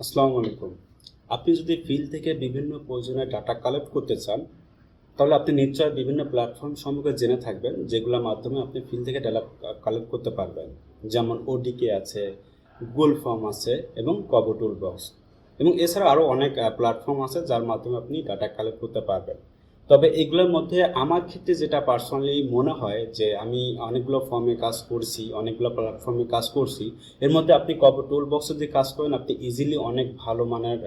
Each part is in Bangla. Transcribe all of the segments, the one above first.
আসসালামু আলাইকুম। আপনি যদি ফিল্ড থেকে বিভিন্ন প্রয়োজনে ডাটা কালেক্ট করতে চান, তাহলে আপনি নিশ্চয় বিভিন্ন প্ল্যাটফর্ম সম্পর্কে জেনে থাকবেন, যেগুলোর মাধ্যমে আপনি ফিল্ড থেকে ডাটা কালেক্ট করতে পারবেন। যেমন ওডিকে আছে গুগল ফর্ম আছে এবং কবো টুল বক্স এবং এছাড়া আরও অনেক প্ল্যাটফর্ম আছে যার মাধ্যমে আপনি ডাটা কালেক্ট করতে পারবেন। তবে এগুলোর মধ্যে আমার ক্ষেত্রে যেটা পার্সোনালি মনে হয় যে আমি অনেকগুলো ফর্মে কাজ করছি, অনেকগুলো প্ল্যাটফর্মে কাজ করছি, এর মধ্যে আপনি কব টুল বক্স যদি কাজ করেন, আপনি ইজিলি অনেক ভালো মানের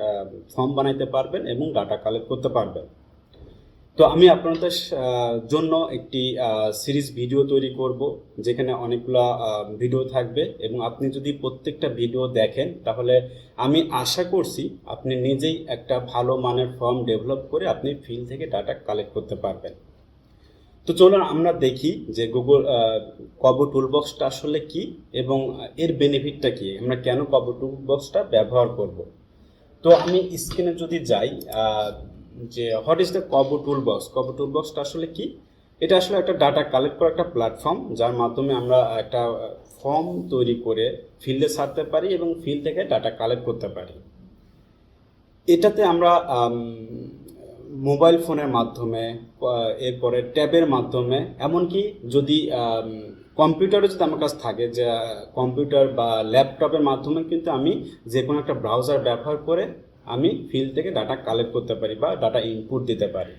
ফর্ম বানাইতে পারবেন এবং ডাটা কালেক্ট করতে পারবেন। তো আমি আপনাদের জন্য একটি সিরিজ ভিডিও তৈরি করব, যেখানে অনেকগুলো ভিডিও থাকবে এবং আপনি যদি প্রত্যেকটা ভিডিও দেখেন, তাহলে আমি আশা করছি আপনি নিজেই একটা ভালো মানের ফর্ম ডেভেলপ করে আপনি ফিল থেকে ডাটা কালেক্ট করতে পারবেন। তো চলুন আমরা দেখি যে গুগল কবো টুলবক্সটা আসলে কি এবং এর বেনিফিটটা কি, আমরা কেন কবো টুলবক্সটা ব্যবহার করব। তো আমি স্ক্রিনে যদি যাই যে what is the Kobo toolbox Kobo টুলবক্সটা আসলে কি? এটা আসলে একটা ডাটা কালেক্ট করা একটা প্ল্যাটফর্ম যার মাধ্যমে আমরা একটা ফর্ম তৈরি করে ফিল্ডে ছাড়তে পারি এবং ফিল্ড থেকে ডাটা কালেক্ট করতে পারি। এটাতে আমরা মোবাইল ফোনের মাধ্যমে এরপরে ট্যাবের মাধ্যমে, এমনকি যদি কম্পিউটারে যদি আমার কাছে থাকে, যে কম্পিউটার বা ল্যাপটপের মাধ্যমে কিন্তু আমি যে কোনো একটা ব্রাউজার ব্যবহার করে আমি ফিল্ড থেকে ডাটা কালেক্ট করতে পারি বা ডাটা ইনপুট দিতে পারি।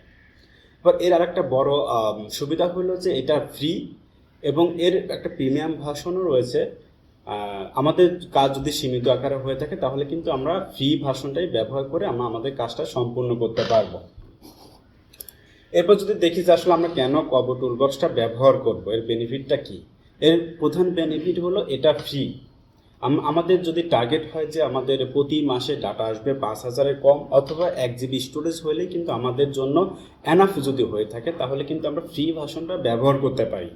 এবার এর আরেকটা বড় আম, সুবিধা হলো যে এটা ফ্রি এবং এর একটা প্রিমিয়াম ভাষণও রয়েছে। আমাদের কাজ যদি সীমিত আকারে হয়ে থাকে তাহলে কিন্তু আমরা ফ্রি ভাষণটাই ব্যবহার করে আমরা আমাদের কাজটা সম্পূর্ণ করতে পারব। এরপর যদি দেখি যে আসলে আমরা কেন কবো টুলবক্সটা ব্যবহার করব এর বেনিফিটটা কি? এর প্রধান বেনিফিট হলো এটা ফ্রি আমাদের যদি টার্গেট হয় যে আমাদের প্রতি মাসে ডাটা আসবে পাঁচ হাজারের কম অথবা এক জিবি স্টোরেজ হলে কিন্তু আমাদের জন্য এনাফ যদি হয়ে থাকে তাহলে কিন্তু আমরা ফ্রি ভার্সনটা ব্যবহার করতে পারি।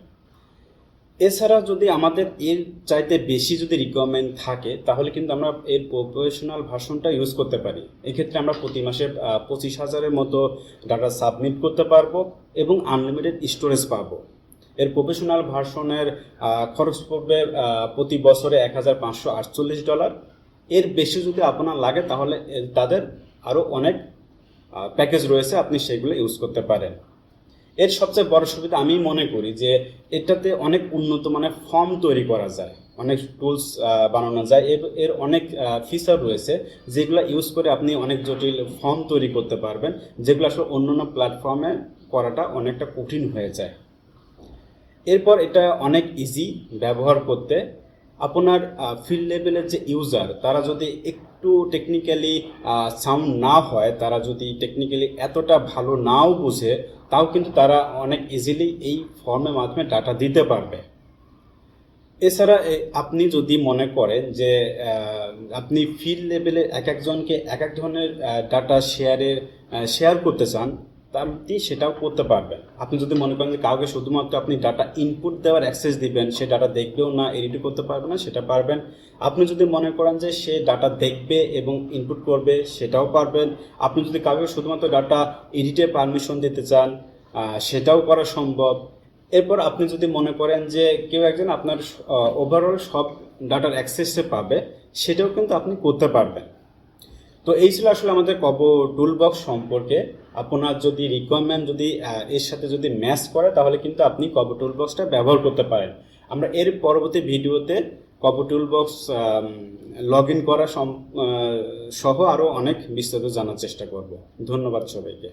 এছাড়া যদি আমাদের এর চাইতে বেশি যদি রিকোয়ারমেন্ট থাকে তাহলে কিন্তু আমরা এর প্রফেশনাল ভার্সনটা ইউজ করতে পারি। এক্ষেত্রে আমরা প্রতি মাসে পঁচিশ হাজারের মতো ডাটা সাবমিট করতে পারব এবং আনলিমিটেড স্টোরেজ পাবো। এর প্রফেশনাল ভার্সনের খরচ পড়বে প্রতি বছরে এক হাজার পাঁচশো আটচল্লিশ ডলার। এর বেশি যদি আপনার লাগে তাহলে তাদের আরও অনেক প্যাকেজ রয়েছে, আপনি সেগুলো ইউজ করতে পারেন। এর সবচেয়ে বড় সুবিধা আমি মনে করি যে, এটাতে অনেক উন্নত মানের ফর্ম তৈরি করা যায়, অনেক টুলস বানানো যায়। এর- অনেক ফিচার রয়েছে, যেগুলো ইউজ করে আপনি অনেক জটিল ফর্ম তৈরি করতে পারবেন, যেগুলো আসলে অন্যান্য প্ল্যাটফর্মে করাটা অনেকটা কঠিন হয়ে যায়। এরপর এটা অনেক ইজি ব্যবহার করতে। আপনার ফিল্ড লেভেলের যে ইউজার তারা যদি একটু টেকনিক্যালি সাউন্ড না হয়, তারা যদি টেকনিক্যালি এতটা ভালো নাও বুঝে, তাও কিন্তু তারা অনেক ইজিলি এই ফর্মের মাধ্যমে ডাটা দিতে পারবে। এছাড়া আপনি যদি মনে করেন যে আপনি ফিল্ড লেভেলে এক একজনকে এক এক ধরনের ডাটা শেয়ারের শেয়ার করতে চান আপনি সেটাও করতে পারবেন। আপনি যদি মনে করেন যে কাউকে শুধুমাত্র আপনি ডাটা ইনপুট দেওয়ার অ্যাক্সেস দিবেন, সে ডাটা দেখবেও না এডিটও করতে পারবে না, সেটা পারবেন। আপনি যদি মনে করেন যে সে ডাটা দেখবে এবং ইনপুট করবে, সেটাও পারবেন। আপনি যদি কাউকে শুধুমাত্র ডাটা এডিটের পারমিশন দিতে চান সেটাও করা সম্ভব। এরপর আপনি যদি মনে করেন যে কেউ একজন আপনার ওভারঅল সব ডাটার অ্যাক্সেসে পাবে, সেটাও কিন্তু আপনি করতে পারবেন। তো এই ছিল আসলে আমাদের কবো টুল বক্স সম্পর্কে। আপনার যদি রিকোয়ারমেন্ট যদি এর সাথে যদি ম্যাচ করে, তাহলে কিন্তু আপনি কবো টুল বক্সটা ব্যবহার করতে পারেন। আমরা এর পরবর্তী ভিডিওতে Kobo tool box log in করা সহ আরও অনেক বিস্তারিত জানার চেষ্টা করব। ধন্যবাদ সবাইকে।